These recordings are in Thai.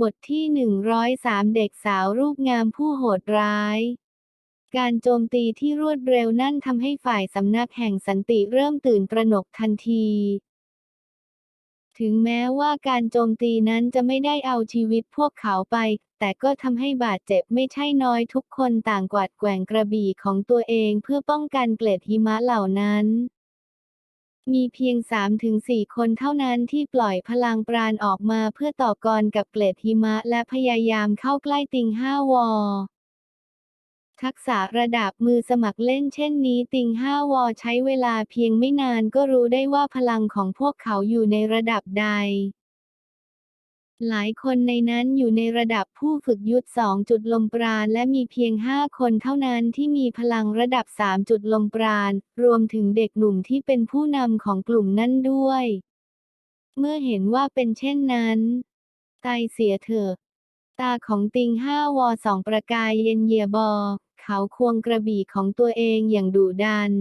บทที่ 103 เด็กสาวรูปงามผู้โหดร้าย การโจมตีที่รวดเร็วนั่นทำให้ฝ่ายสำนักแห่งสันติเริ่มตื่นตระหนกทันที ถึงแม้ว่าการโจมตีนั้นจะไม่ได้เอาชีวิตพวกเขาไป แต่ก็ทำให้บาดเจ็บไม่ใช่น้อยทุกคนต่างกวาดแกว่งกระบี่ของตัวเองเพื่อป้องกันเกล็ดหิมะเหล่านั้น มีเพียง 3-4 คนเท่านั้นที่ปล่อยพลังปราณออกมาเพื่อต่อกรกับเกล็ดหิมะและพยายามเข้าใกล้ติงห้าวอ ทักษะระดับมือสมัครเล่นเช่นนี้ติงห้าวอใช้เวลาเพียงไม่นานก็รู้ได้ว่าพลังของพวกเขาอยู่ในระดับใด หลายคนในนั้นอยู่ในระดับผู้ฝึกยุทธ2จุดลมปราณและมีเพียง 5 คนเท่านั้นที่มีพลังระดับ 3 จุดลมปราณ รวมถึงเด็กหนุ่มที่เป็นผู้นำของกลุ่มนั้นด้วย เมื่อเห็นว่าเป็นเช่นนั้น ตายเสียเถอะ ตาของติงห้าวอสองประกายเย็นเยียบอ เขาควงกระบี่ของตัวเองอย่างดุดัน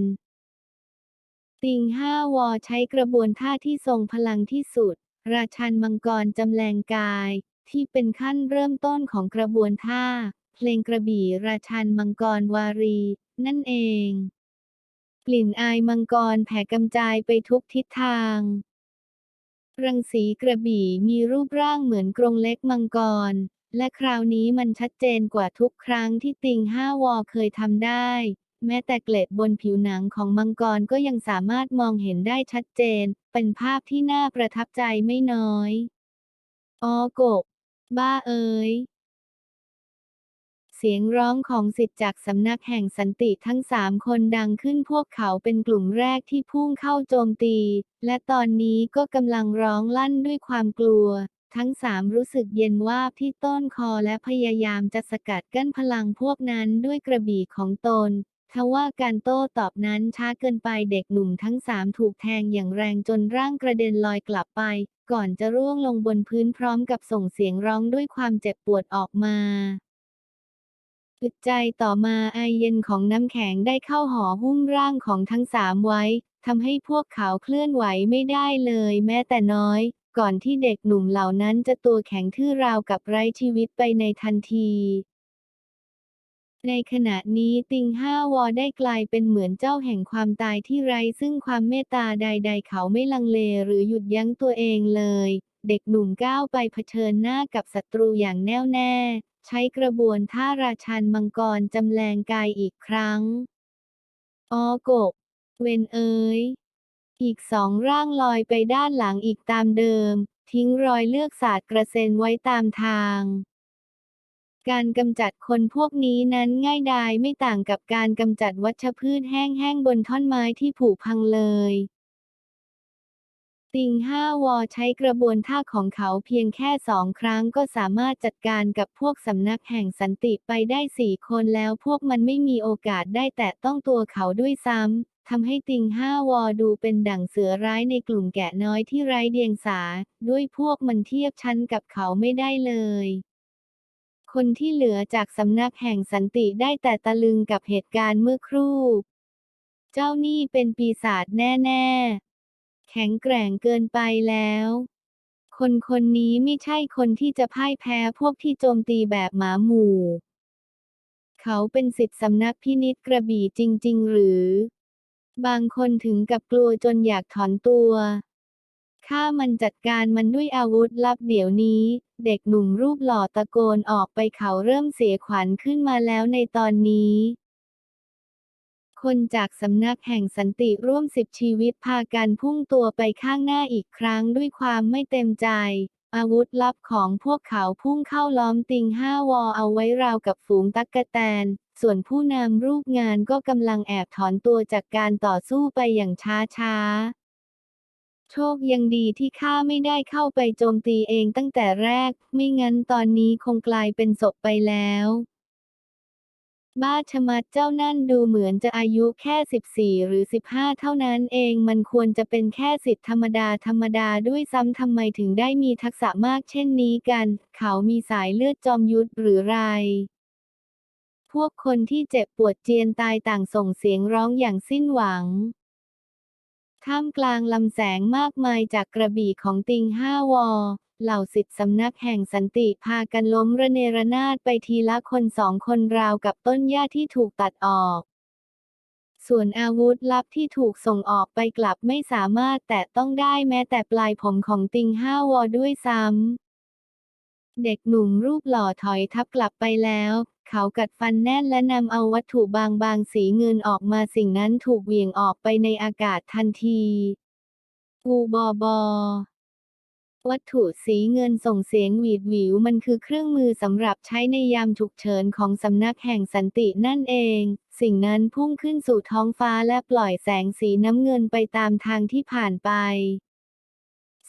ติงห้าวอใช้กระบวนท่าที่ทรงพลังที่สุด ราชันมังกรจำแรงกาย ที่เป็นขั้นเริ่มต้นของกระบวนท่า เพลงกระบี่ราชันมังกรวารี นั่นเอง กลิ่นอายมังกรแผ่กำจายไปทุกทิศทาง รังสีกระบี่มีรูปร่างเหมือนกรงเล็กมังกร และคราวนี้มันชัดเจนกว่าทุกครั้งที่ติงห้าวอเคยทำได้ แม้แต่เกล็ดบนผิวหนังของมังกรก็ยังสามารถมองเห็นได้ชัดเจน เป็นภาพที่น่าประทับใจไม่น้อยอ๋อกบ บ้าเอ๋ยเสียงร้องของสิทธิ์จากสำนักแห่งสันติทั้งสามคนดังขึ้นพวกเขาเป็นกลุ่มแรกที่พุ่งเข้าโจมตี และตอนนี้ก็กำลังร้องลั่นด้วยความกลัว ทั้งสามรู้สึกเย็นว่าที่ต้นคอและพยายามจะสกัดกั้นพลังพวกนั้นด้วยกระบี่ของตน ทว่าการโต้ตอบนั้นช้าเกินไปเด็กหนุ่มทั้งสามถูกแทงอย่างแรงจนร่างกระเด็นลอยกลับไป ก่อนจะร่วงลงบนพื้นพร้อมกับส่งเสียงร้องด้วยความเจ็บปวดออกมาอึดใจต่อมาไอเย็นของน้ำแข็งได้เข้าห่อหุ้มร่างของทั้งสามไว้ทำให้พวกเขาเคลื่อนไหวไม่ได้เลยแม้แต่น้อย ก่อนที่เด็กหนุ่มเหล่านั้นจะตัวแข็งทื่อราวกับไร้ชีวิตไปในทันที ในขณะนี้ติงห้าวอได้กลายเป็นเหมือนเจ้าแห่งความตายที่ไร้ซึ่งความเมตตาใด ๆ เขาไม่ลังเลหรือหยุดยั้งตัวเองเลย เด็กหนุ่มก้าวไปเผชิญหน้ากับศัตรูอย่างแน่วแน่ ใช้กระบวนท่าราชันมังกรจำแรงกายอีกครั้งอ้อกบเวนเอ๋ยอีกสองร่างลอยไปด้านหลังอีกตามเดิม ทิ้งรอยเลือกสาดกระเซ็นไว้ตามทาง การกำจัดคนพวกนี้นั้นง่ายดายไม่ต่างกับการกำจัดวัชพืชแห้งๆบนท่อนไม้ที่ผุพังเลยติงห้าวอใช้กระบวนท่าของเขาเพียงแค่สองครั้งก็สามารถจัดการกับพวกสำนักแห่งสันติไปได้สี่คนแล้วพวกมันไม่มีโอกาสได้แตะต้องตัวเขาด้วยซ้ำทำให้ติงห้าวอดูเป็นดั่งเสือร้ายในกลุ่มแกะน้อยที่ไร้เดียงสา ด้วยพวกมันเทียบชั้นกับเขาไม่ได้เลย คนที่เหลือจากสำนักแห่งสันติได้แต่ตะลึงกับเหตุการณ์เมื่อครู่ เจ้านี่เป็นปีศาจแน่ ๆ แข็งแกร่งเกินไปแล้ว คนคนนี้ไม่ใช่คนที่จะพ่ายแพ้พวกที่โจมตีแบบหมาหมู่ เขาเป็นสิทธิสำนักพินิษกระบี่จริง ๆ หรือ บางคนถึงกับกลัวจนอยากถอนตัว ข้ามันจัดการมันด้วยอาวุธลับเดี๋ยวนี้ เด็กหนุ่มรูปหล่อตะโกนออกไปเขาเริ่มเสียขวัญขึ้นมาแล้วในตอนนี้คนจากสำนักแห่งสันติร่วมสิบชีวิตพากันพุ่งตัวไปข้างหน้าอีกครั้งด้วยความไม่เต็มใจ อาวุธลับของพวกเขาพุ่งเข้าล้อมติงห้าวอเอาไว้ราวกับฝูงตั๊กะแตน ส่วนผู้นำรูปงานก็กำลังแอบถอนตัวจากการต่อสู้ไปอย่างช้าๆ โชคยังดีที่ข้าไม่ได้เข้าไปโจมตีเองตั้งแต่แรก ไม่งั้นตอนนี้คงกลายเป็นศพไปแล้ว บ้าชะมัดเจ้านั่นดูเหมือนจะอายุแค่ 14 หรือ 15 เท่านั้นเองมันควรจะเป็นแค่สิทธิ์ธรรมดาธรรมดาด้วยซ้ำทำไมถึงได้มีทักษะมากเช่นนี้กัน เขามีสายเลือดจอมยุทธหรือไรพวกคนที่เจ็บปวดเจียนตายต่างส่งเสียงร้องอย่างสิ้นหวัง ท่ามกลางลำแสงมากมายจากกระบี่ของติงห้าวอ เหล่าสิทธิสำนักแห่งสันติพากันล้มระเนระนาดไปทีละคนสองคนราวกับต้นหญ้าที่ถูกตัดออก ส่วนอาวุธลับที่ถูกส่งออกไปกลับไม่สามารถแตะต้องได้แม้แต่ปลายผมของติงห้าวอด้วยซ้ำ เด็กหนุ่มรูปหล่อถอยทับกลับไปแล้ว เขากัดฟันแน่นและนำเอาวัตถุบางบางๆสีเงินออกมาสิ่งนั้นถูกเหวี่ยงออกไปในอากาศทันทีอูบอบอวัตถุสีเงินส่งเสียงหวีดหวิวมันคือเครื่องมือสำหรับใช้ในยามฉุกเฉินของสำนักแห่งสันตินั่นเอง สิ่งนั้นพุ่งขึ้นสู่ท้องฟ้าและปล่อยแสงสีน้ำเงินไปตามทางที่ผ่านไป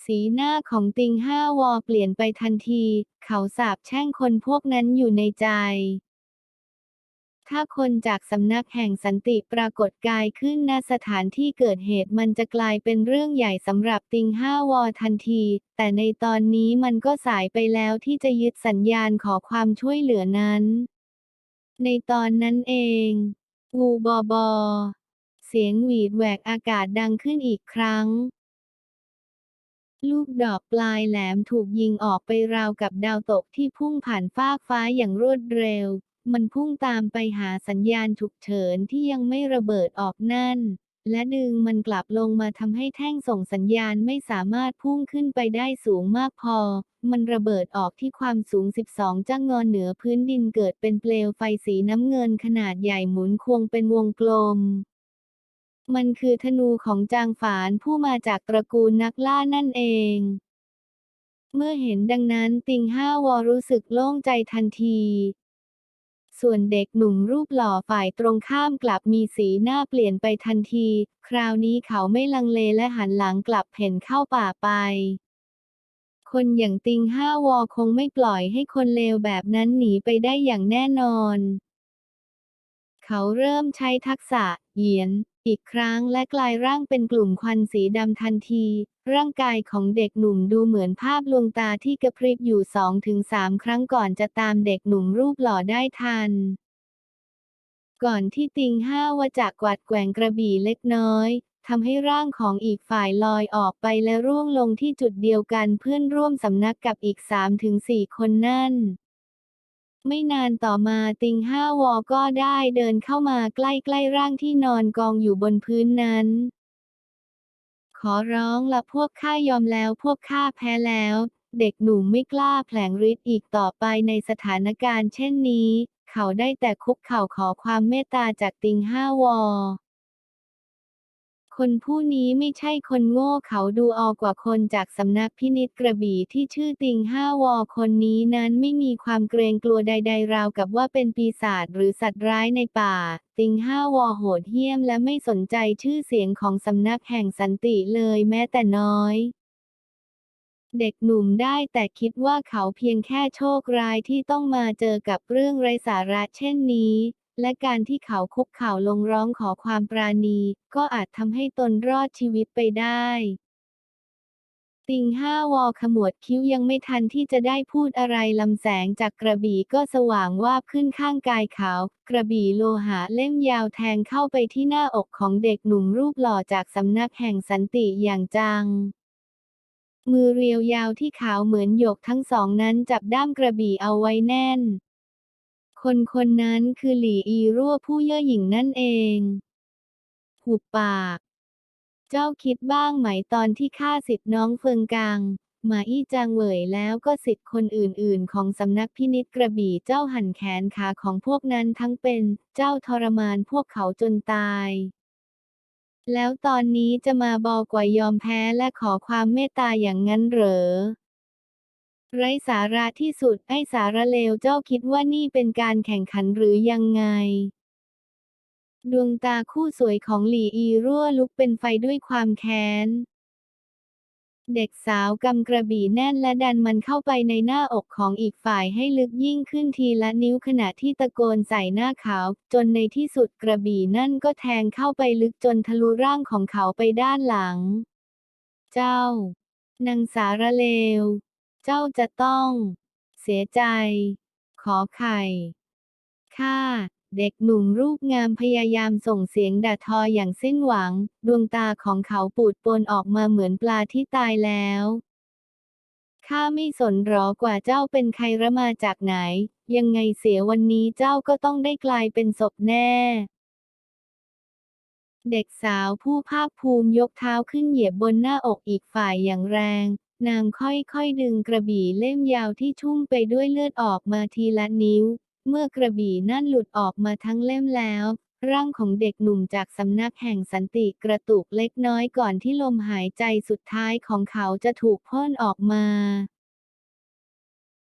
สีหน้าของติงห้าวอเปลี่ยนไปทันที เขาสาบแช่งคนพวกนั้นอยู่ในใจ ถ้าคนจากสำนักแห่งสันติปรากฏกายขึ้นณสถานที่เกิดเหตุมันจะกลายเป็นเรื่องใหญ่สำหรับติงห้าวอทันที แต่ในตอนนี้มันก็สายไปแล้วที่จะยึดสัญญาณขอความช่วยเหลือนั้น ในตอนนั้นเองงูบอบอเสียงหวีดแหวกอากาศดังขึ้นอีกครั้ง ลูกดอกปลายแหลมถูกยิงออกไปราวกับดาวตกที่พุ่งผ่านฟากฟ้าอย่างรวดเร็ว มันพุ่งตามไปหาสัญญาณฉุกเฉินที่ยังไม่ระเบิดออกนั่น และดึงมันกลับลงมาทำให้แท่งส่งสัญญาณไม่สามารถพุ่งขึ้นไปได้สูงมากพอ มันระเบิดออกที่ความสูง 12จ้างงอนเหนือพื้นดินเกิดเป็นเปลวไฟสีน้ำเงินขนาดใหญ่หมุนควงเป็นวงกลม มันคือธนูของจางฝานผู้มาจากตระกูลนักล่านั่นเอง เมื่อเห็นดังนั้นติงห้าวอรู้สึกโล่งใจทันที ส่วนเด็กหนุ่มรูปหล่อฝ่ายตรงข้ามกลับมีสีหน้าเปลี่ยนไปทันที คราวนี้เขาไม่ลังเลและหันหลังกลับเพ่นเข้าป่าไป คนอย่างติงห้าวอคงไม่ปล่อยให้คนเลวแบบนั้นหนีไปได้อย่างแน่นอน เขาเริ่มใช้ทักษะเหยียน อีกครั้งและกลายร่างเป็นกลุ่มควันสีดำทันที ร่างกายของเด็กหนุ่มดูเหมือนภาพลวงตาที่กระพริบอยู่สองถึงสามครั้งก่อนจะตามเด็กหนุ่มรูปหล่อได้ทัน ก่อนที่ติงห้าวจะกวัดแกว่งกระบี่เล็กน้อยทำให้ร่างของอีกฝ่ายลอยออกไปและร่วงลงที่จุดเดียวกันเพื่อนร่วมสำนักกับอีกสามถึงสี่คนนั่น ไม่นานต่อมาติงห้าวอก็ได้เดินเข้ามาใกล้ๆร่างที่นอนกองอยู่บนพื้นนั้น ขอร้องละพวกข้ายอมแล้วพวกข้าแพ้แล้ว เด็กหนุ่มไม่กล้าแผลงฤทธิ์อีกต่อไปในสถานการณ์เช่นนี้ เขาได้แต่คุกเข่าขอความเมตตาจากติงห้าวอ คนผู้นี้ไม่ใช่คนโง่เขาดูออกกว่าคนจากสำนักพินิจกระบี่ที่ชื่อติงห้าวอคนนี้นั้นไม่มีความเกรงกลัวใด ๆ ราวกับว่าเป็นปีศาจหรือสัตว์ร้ายในป่า ติงห้าวอโหดเหี้ยมและไม่สนใจชื่อเสียงของสำนักแห่งสันติเลยแม้แต่น้อยเด็กหนุ่มได้แต่คิดว่าเขาเพียงแค่โชคร้ายที่ต้องมาเจอกับเรื่องไร้สาระเช่นนี้ และการที่เขาคุกเข่าลงร้องขอความปราณี ก็อาจทำให้ตนรอดชีวิตไปได้ ติงห้าวอขมวดคิ้วยังไม่ทันที่จะได้พูดอะไรลำแสงจากกระบี่ก็สว่างวาบขึ้นข้างกายเขา กระบี่โลหะเล่มยาวแทงเข้าไปที่หน้าอกของเด็กหนุ่มรูปหล่อจากสำนักแห่งสันติอย่างจังมือเรียวยาวที่ขาวเหมือนหยกทั้งสองนั้นจับด้ามกระบี่เอาไว้แน่น คนคนนั้นคือหลี่อีรั่วผู้เย่อหยิ่งนั่นเอง หุบปาก เจ้าคิดบ้างไหมตอนที่ฆ่าสิทธิ์น้องเฟิงกังหมาอี้จางเหวยแล้วก็สิทธิ์คนอื่นๆ ของสำนักพินิจกระบี่เจ้าหั่นแขนขาของพวกนั้นทั้งเป็นเจ้าทรมานพวกเขาจนตาย แล้วตอนนี้จะมาบอกว่ายอมแพ้และขอความเมตตาอย่างนั้นเหรอ ไร้สาระที่สุดไอ้สาระเลวเจ้าคิดว่านี่เป็นการแข่งขันหรือยังไง ดวงตาคู่สวยของหลี่อีรั่วลุกเป็นไฟด้วยความแค้น เด็กสาวกำกระบี่แน่นและดันมันเข้าไปในหน้าอกของอีกฝ่ายให้ลึกยิ่งขึ้นทีละนิ้วขณะที่ตะโกนใส่หน้าเขา จนในที่สุดกระบี่นั่นก็แทงเข้าไปลึกจนทะลุร่างของเขาไปด้านหลัง เจ้านางสาระเลว เจ้าจะต้อง เสียใจ ขอไข่ข้าเด็กหนุ่มรูปงามพยายามส่งเสียงด่าทออย่างสิ้นหวัง ดวงตาของเขาปูดปนออกมาเหมือนปลาที่ตายแล้วข้าไม่สนหรอกว่าเจ้าเป็นใครและมาจากไหน ยังไงเสียวันนี้เจ้าก็ต้องได้กลายเป็นศพแน่ เด็กสาวผู้ภาคภูมิยกเท้าขึ้นเหยียบบนหน้าอกอีกฝ่ายอย่างแรง นางค่อยๆดึงกระบี่เล่มยาวที่ชุ่มไปด้วยเลือดออกมาทีละนิ้ว เมื่อกระบี่นั่นหลุดออกมาทั้งเล่มแล้ว ร่างของเด็กหนุ่มจากสำนักแห่งสันติกระตุกเล็กน้อยก่อนที่ลมหายใจสุดท้ายของเขาจะถูกพ่นออกมา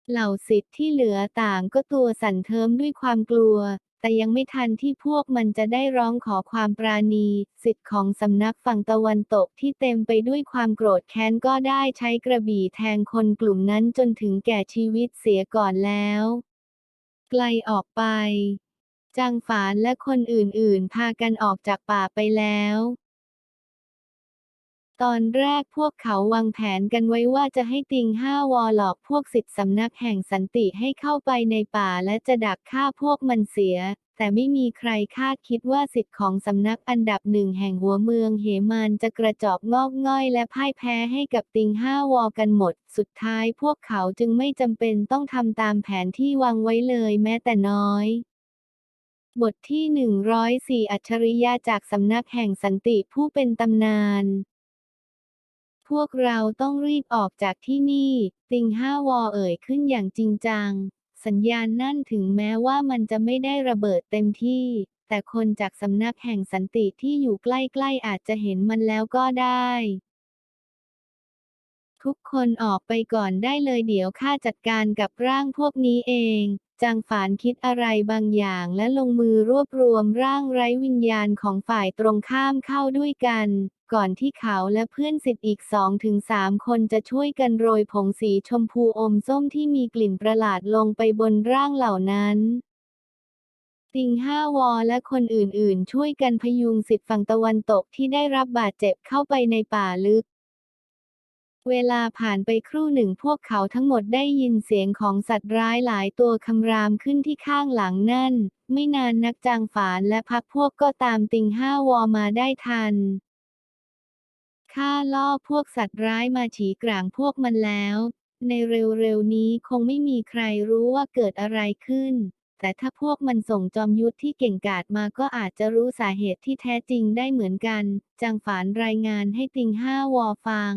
เหล่าสิทธิ์ที่เหลือต่างก็ตัวสั่นเทิมด้วยความกลัว แต่ยังไม่ทันที่พวกมันจะได้ร้องขอความปราณี สิทธิ์ของสำนักฝั่งตะวันตกที่เต็มไปด้วยความโกรธแค้นก็ได้ใช้กระบี่แทงคนกลุ่มนั้นจนถึงแก่ชีวิตเสียก่อนแล้ว ไกลออกไป จางฝานและคนอื่นๆ พากันออกจากป่าไปแล้ว ตอนแรกพวกเขาวางแผนกันไว้ว่าจะให้ติงห้าวอหลอกพวกสิทธิสำนักแห่งสันติให้เข้าไปในป่าและจะดักฆ่าพวกมันเสีย แต่ไม่มีใครคาดคิดว่าสิทธิ์ของสำนักอันดับหนึ่งแห่งหัวเมืองเหมานจะกระจอกงอกง่อยและพ่ายแพ้ให้กับติงห้าวอกันหมด สุดท้ายพวกเขาจึงไม่จำเป็นต้องทำตามแผนที่วางไว้เลยแม้แต่น้อยบทที่ 104 อัจฉริยะจากสำนักแห่งสันติผู้เป็นตำนาน พวกเราต้องรีบออกจากที่นี่ ติงห้าวอเอ่ยขึ้นอย่างจริงจัง สัญญาณนั่นถึงแม้ว่ามันจะไม่ได้ระเบิดเต็มที่ แต่คนจากสำนักแห่งสันติที่อยู่ใกล้ๆอาจจะเห็นมันแล้วก็ได้ ทุกคนออกไปก่อนได้เลยเดี๋ยวข้าจัดการกับร่างพวกนี้เองจางฝานคิดอะไรบางอย่างและลงมือรวบรวมร่างไร้วิญญาณของฝ่ายตรงข้ามเข้าด้วยกัน ก่อนที่เขาและเพื่อนสิทธิ์อีกสองถึงสามคนจะช่วยกันโรยผงสีชมพูอมส้มที่มีกลิ่นประหลาดลงไปบนร่างเหล่านั้นติงห้าวอและคนอื่นๆ ช่วยกันพยุงสิทธิ์ฝั่งตะวันตกที่ได้รับบาดเจ็บเข้าไปในป่าลึก เวลาผ่านไปครู่หนึ่งพวกเขาทั้งหมดได้ยินเสียงของสัตว์ร้ายหลายตัวคำรามขึ้นที่ข้างหลังนั่น ไม่นานนักจางฝานและพักพวกก็ตามติงห้าวอมาได้ทัน ข้าล่อพวกสัตว์ร้ายมาฉีกลางพวกมันแล้ว ในเร็วๆนี้คงไม่มีใครรู้ว่าเกิดอะไรขึ้น แต่ถ้าพวกมันส่งจอมยุทธที่เก่งกาจมาก็อาจจะรู้สาเหตุที่แท้จริงได้เหมือนกันจางฝานรายงานให้ติงห้าวอฟัง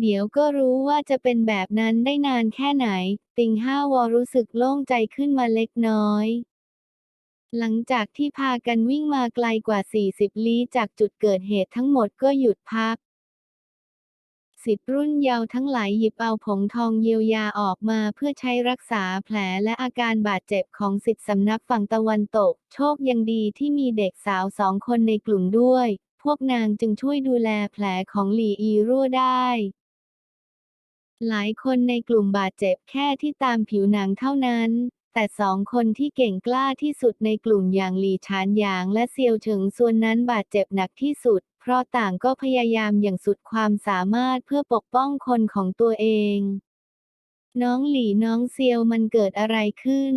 เดี๋ยวก็รู้ว่าจะเป็นแบบนั้นได้นานแค่ไหน ติงห้าวอรู้สึกโล่งใจขึ้นมาเล็กน้อย หลังจากที่พากันวิ่งมาไกลกว่า 40 ลี้จากจุดเกิดเหตุทั้งหมดก็หยุดพัก สิทธิ์รุ่นเยาว์ทั้งหลายหยิบเอาผงทองเยียวยาออกมาเพื่อใช้รักษาแผลและอาการบาดเจ็บของสิทธิสำนักฝั่งตะวันตก โชคยังดีที่มีเด็กสาวสองคนในกลุ่มด้วย พวกนางจึงช่วยดูแลแผลของหลี่อีรั่วได้หลายคนในกลุ่มบาดเจ็บแค่ที่ตามผิวหนังเท่านั้น แต่สองคนที่เก่งกล้าที่สุดในกลุ่มอย่างหลี่ชานหยางและเซียวเฉิงส่วนนั้นบาดเจ็บหนักที่สุด เพราะต่างก็พยายามอย่างสุดความสามารถเพื่อปกป้องคนของตัวเอง น้องหลี่น้องเซียวมันเกิดอะไรขึ้น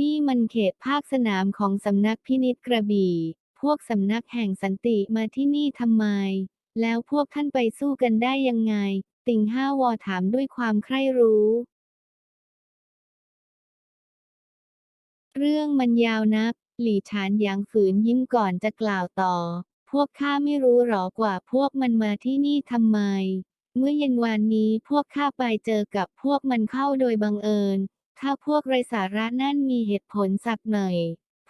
นี่มันเขตภาคสนามของสำนักพินิจกระบี่ พวกสำนักแห่งสันติมาที่นี่ทำไม แล้วพวกท่านไปสู้กันได้ยังไง ติงห้าวอถามด้วยความใคร่รู้ เรื่องมันยาวนัก หลี่ฉานหยางฝืนยิ้มก่อนจะกล่าวต่อ พวกข้าไม่รู้หรอกว่าพวกมันมาที่นี่ทำไม เมื่อเย็นวานนี้พวกข้าไปเจอกับพวกมันเข้าโดยบังเอิญ ถ้าพวกไรสาระนั่นมีเหตุผลสักหน่อย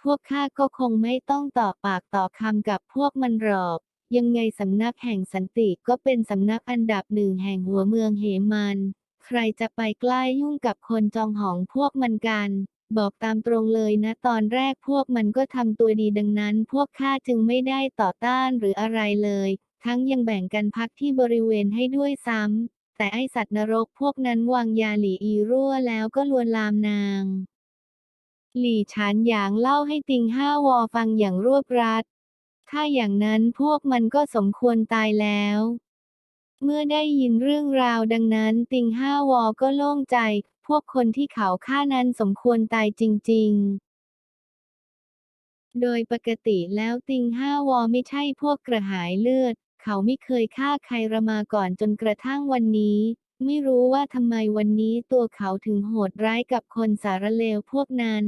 พวกข้าก็คงไม่ต้องต่อปากต่อคำกับพวกมันหรอกยังไงสำนักแห่งสันติก็เป็นสำนักอันดับหนึ่งแห่งหัวเมืองเหมัน ใครจะไปใกล้ยุ่งกับคนจองหองพวกมันกัน บอกตามตรงเลยนะตอนแรกพวกมันก็ทำตัวดีดังนั้น พวกข้าจึงไม่ได้ต่อต้านหรืออะไรเลย ทั้งยังแบ่งกันพักที่บริเวณให้ด้วยซ้ำ แต่ไอสัตว์นรกพวกนั้นวางยาหลีอีรั่วแล้วก็ลวนลามนาง หลี่ฉานหยางเล่าให้ติงห้าวอฟังอย่างรวบรัด ถ้าอย่างนั้นพวกมันก็สมควรตายแล้ว เมื่อได้ยินเรื่องราวดังนั้น ติงห้าวอก็โล่งใจ พวกคนที่เขาฆ่านั้นสมควรตายจริง ๆโดยปกติแล้วติงห้าวอไม่ใช่พวกกระหายเลือด เขาไม่เคยฆ่าใครระมาก่อนจนกระทั่งวันนี้ ไม่รู้ว่าทำไมวันนี้ตัวเขาถึงโหดร้ายกับคนสารเลวพวกนั้น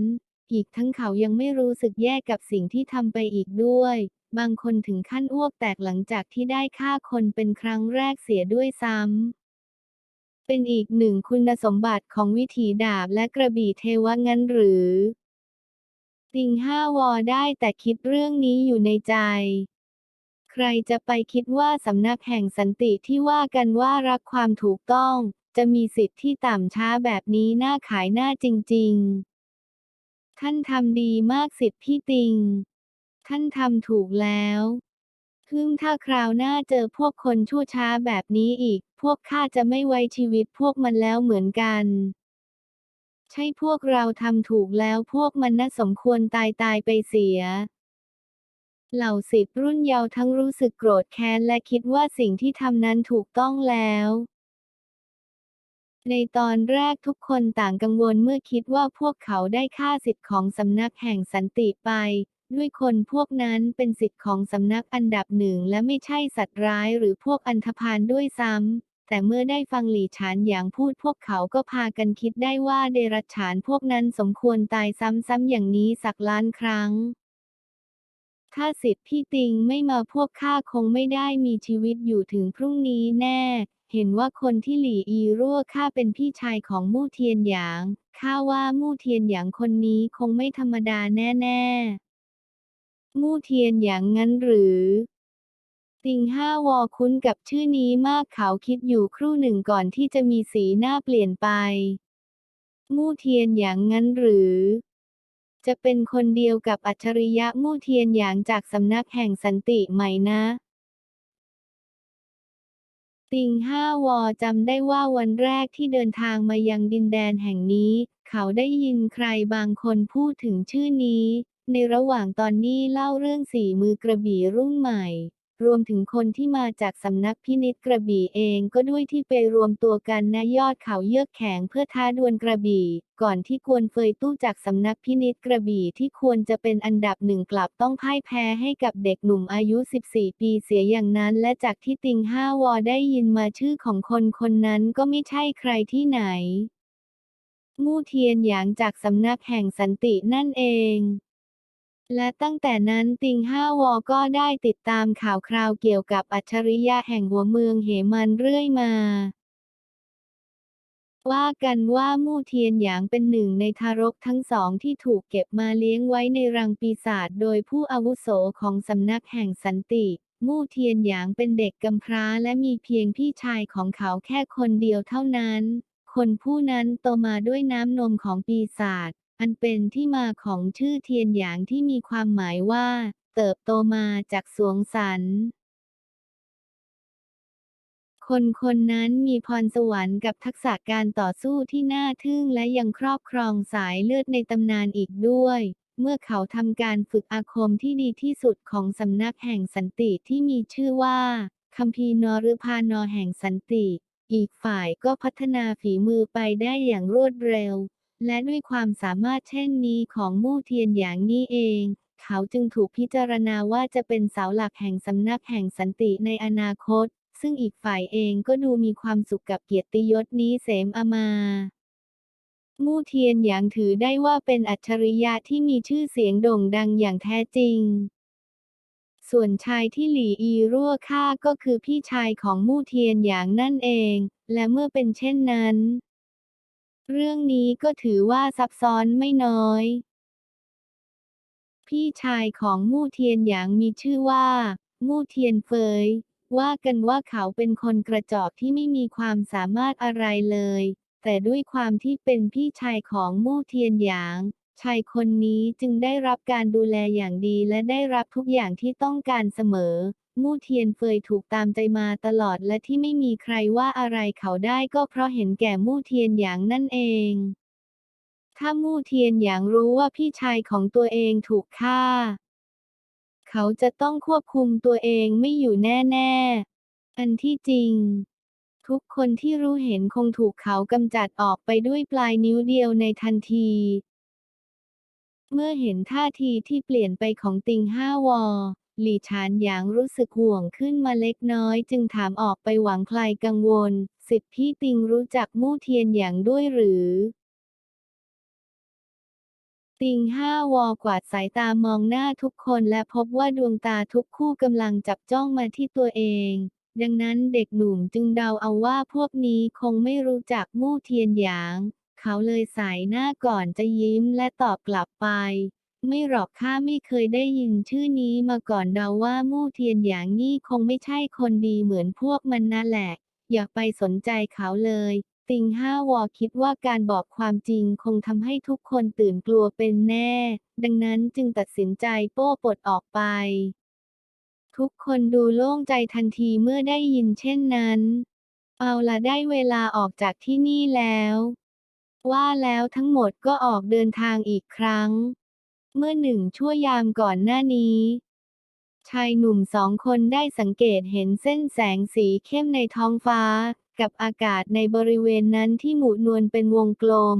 อีกทั้งเขายังไม่รู้สึกแย่กับสิ่งที่ทำไปอีกด้วย บางคนถึงขั้นอ้วกแตกหลังจากที่ได้ฆ่าคนเป็นครั้งแรกเสียด้วยซ้ำ เป็นอีกหนึ่งคุณสมบัติของวิถีดาบและกระบี่เทวะงั้นหรือ ติงห้าวอได้แต่คิดเรื่องนี้อยู่ในใจ ใครจะไปคิดว่าสำนักแห่งสันติที่ว่ากันว่ารักความถูกต้อง จะมีสิทธิ์ที่ต่ำช้าแบบนี้น่าขายหน้าจริง ๆ ท่านทำดีมากสิทธิ์พี่ติง ท่านทำถูกแล้วฮึมถ้าคราวหน้าเจอพวกคนชั่วช้าแบบนี้อีก พวกข้าจะไม่ไว้ชีวิตพวกมันแล้วเหมือนกัน ใช่พวกเราทำถูกแล้วพวกมันน่าสมควรตายตายไปเสีย เหล่าศิษย์รุ่นเยาว์ทั้งรู้สึกโกรธแค้นและคิดว่าสิ่งที่ทำนั้นถูกต้องแล้วในตอนแรกทุกคนต่างกังวลเมื่อคิดว่าพวกเขาได้ฆ่าสิทธิ์ของสำนักแห่งสันติไป ด้วยคนพวกนั้นเป็นสิทธิ์ของสำนักอันดับหนึ่งและไม่ใช่สัตว์ร้ายหรือพวกอันธพาลด้วยซ้ำ แต่เมื่อได้ฟังหลี่ฉานอย่างพูดพวกเขาก็พากันคิดได้ว่าเดรัจฉานพวกนั้นสมควรตายซ้ำๆอย่างนี้สักล้านครั้ง ถ้าสิทธิ์พี่ติงไม่มาพวกข้าคงไม่ได้มีชีวิตอยู่ถึงพรุ่งนี้แน่ เห็นว่าคนที่หลี่อีรั่วข้าเป็นพี่ชายของมู่เทียนหยาง ข้าว่ามู่เทียนหยางคนนี้คงไม่ธรรมดาแน่ ๆ มู่เทียนหยางงั้นหรือ ติงห้าวอคุ้นกับชื่อนี้มากเขาคิดอยู่ครู่หนึ่งก่อนที่จะมีสีหน้าเปลี่ยนไป มู่เทียนหยางงั้นหรือ จะเป็นคนเดียวกับอัจฉริยะมู่เทียนหยางจากสำนักแห่งสันติไหมนะ ติงห้าวอจำได้ว่าวันแรกที่เดินทางมายังดินแดนแห่งนี้ เขาได้ยินใครบางคนพูดถึงชื่อนี้ ในระหว่างตอนนี้เล่าเรื่องสีมือกระบี่รุ่นใหม่ รวมถึงคนที่มาจากสำนักพินิจกระบี่เองก็ด้วยที่ไปรวมตัวกันณยอดเขาเยือกแข็งเพื่อท้าดวลกระบี่ ก่อนที่กวนเฟยตู้จากสำนักพินิจกระบี่ที่ควรจะเป็นอันดับหนึ่งกลับต้องพ่ายแพ้ให้กับเด็กหนุ่มอายุ 14 ปีเสียอย่างนั้น และจากที่ติงห้าวอได้ยินมาชื่อของคนคนนั้นก็ไม่ใช่ใครที่ไหนมู่เทียนหยางจากสำนักแห่งสันตินั่นเอง และตั้งแต่นั้นติงห้าวอก็ได้ติดตามข่าวคราวเกี่ยวกับอัจฉริยะแห่งหัวเมืองเหมันเรื่อยมา ว่ากันว่ามู่เทียนหยางเป็นหนึ่งในทารกทั้งสองที่ถูกเก็บมาเลี้ยงไว้ในรังปีศาจโดยผู้อาวุโสของสำนักแห่งสันติ มู่เทียนหยางเป็นเด็กกำพร้าและมีเพียงพี่ชายของเขาแค่คนเดียวเท่านั้น คนผู้นั้นโตมาด้วยน้ำนมของปีศาจ อันเป็นที่มาของชื่อเทียนหยางที่มีความหมายว่า เติบโตมาจากสวงสรรค์คนคนนั้นมีพรสวรรค์กับทักษะการต่อสู้ที่น่าทึ่งและยังครอบครองสายเลือดในตำนานอีกด้วย เมื่อเขาทำการฝึกอาคมที่ดีที่สุดของสำนักแห่งสันติที่มีชื่อว่าคัมภีร์นอพานอแห่งสันติ อีกฝ่ายก็พัฒนาฝีมือไปได้อย่างรวดเร็ว และด้วยความสามารถเช่นนี้ของมู่เทียนหยางนี่เอง เขาจึงถูกพิจารณาว่าจะเป็นเสาหลักแห่งสำนักแห่งสันติในอนาคต ซึ่งอีกฝ่ายเองก็ดูมีความสุขกับเกียรติยศนี้เสมอมามู่เทียนหยางถือได้ว่าเป็นอัจฉริยะที่มีชื่อเสียงโด่งดังอย่างแท้จริง ส่วนชายที่หลี่อีรั่วฆ่าก็คือพี่ชายของมู่เทียนหยางนั่นเอง และเมื่อเป็นเช่นนั้น เรื่องนี้ก็ถือว่าซับซ้อนไม่น้อย พี่ชายของมู่เทียนหยางมีชื่อว่า มู่เทียนเฟย ว่ากันว่าเขาเป็นคนกระจอกที่ไม่มีความสามารถอะไรเลย แต่ด้วยความที่เป็นพี่ชายของมู่เทียนหยางชายคนนี้จึงได้รับการดูแลอย่างดีและได้รับทุกอย่างที่ต้องการเสมอ มู่เทียนเฟยถูกตามใจมาตลอดและที่ไม่มีใครว่าอะไรเขาได้ก็เพราะเห็นแก่มู่เทียนหยางนั่นเอง ถ้ามู่เทียนหยางรู้ว่าพี่ชายของตัวเองถูกฆ่า เขาจะต้องควบคุมตัวเองไม่อยู่แน่ๆ อันที่จริง ทุกคนที่รู้เห็นคงถูกเขากำจัดออกไปด้วยปลายนิ้วเดียวในทันทีเมื่อเห็นท่าทีที่เปลี่ยนไปของติงห้าวอ หลี่ฉานหยางรู้สึกห่วงขึ้นมาเล็กน้อยจึงถามออกไปหวังคลายกังวล สิทธิพี่ติงรู้จักมู่เทียนหยางด้วยหรือ ติงห้าวอกวาดสายตามองหน้าทุกคนและพบว่าดวงตาทุกคู่กำลังจับจ้องมาที่ตัวเอง ดังนั้นเด็กหนุ่มจึงเดาเอาว่าพวกนี้คงไม่รู้จักมู่เทียนหยาง เขาเลยสายหน้าก่อนจะยิ้มและตอบกลับไป ไม่หรอกข้าไม่เคยได้ยินชื่อนี้มาก่อนเดาว่ามู่เทียนหยางนี่คงไม่ใช่คนดีเหมือนพวกมันนั่นแหละ อย่าไปสนใจเขาเลย ติงห้าวอคิดว่าการบอกความจริงคงทำให้ทุกคนตื่นกลัวเป็นแน่ ดังนั้นจึงตัดสินใจโป้ปลดออกไป ทุกคนดูโล่งใจทันทีเมื่อได้ยินเช่นนั้น เอาละได้เวลาออกจากที่นี่แล้ว ว่าแล้วทั้งหมดก็ออกเดินทางอีกครั้ง เมื่อหนึ่งชั่วยามก่อนหน้านี้ ชายหนุ่มสองคนได้สังเกตเห็นเส้นแสงสีเข้มในท้องฟ้า กับอากาศในบริเวณนั้นที่หมุนวนเป็นวงกลม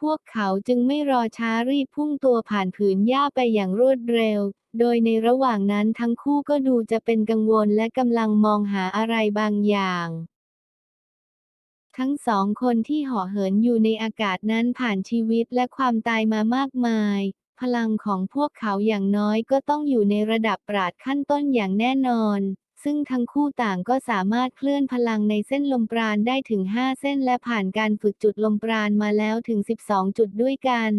พวกเขาจึงไม่รอช้ารีบพุ่งตัวผ่านผืนหญ้าไปอย่างรวดเร็ว โดยในระหว่างนั้นทั้งคู่ก็ดูจะเป็นกังวลและกำลังมองหาอะไรบางอย่าง ทั้งสองคนที่เห่อเหินอยู่ในอากาศนั้นผ่านชีวิตและความตายมามากมาย พลังของพวกเขาอย่างน้อยก็ต้องอยู่ในระดับปราดขั้นต้นอย่างแน่นอน ซึ่งทั้งคู่ต่างก็สามารถเคลื่อนพลังในเส้นลมปราณได้ถึง 5 เส้นและผ่านการฝึกจุดลมปราณมาแล้วถึง 12 จุดด้วยกัน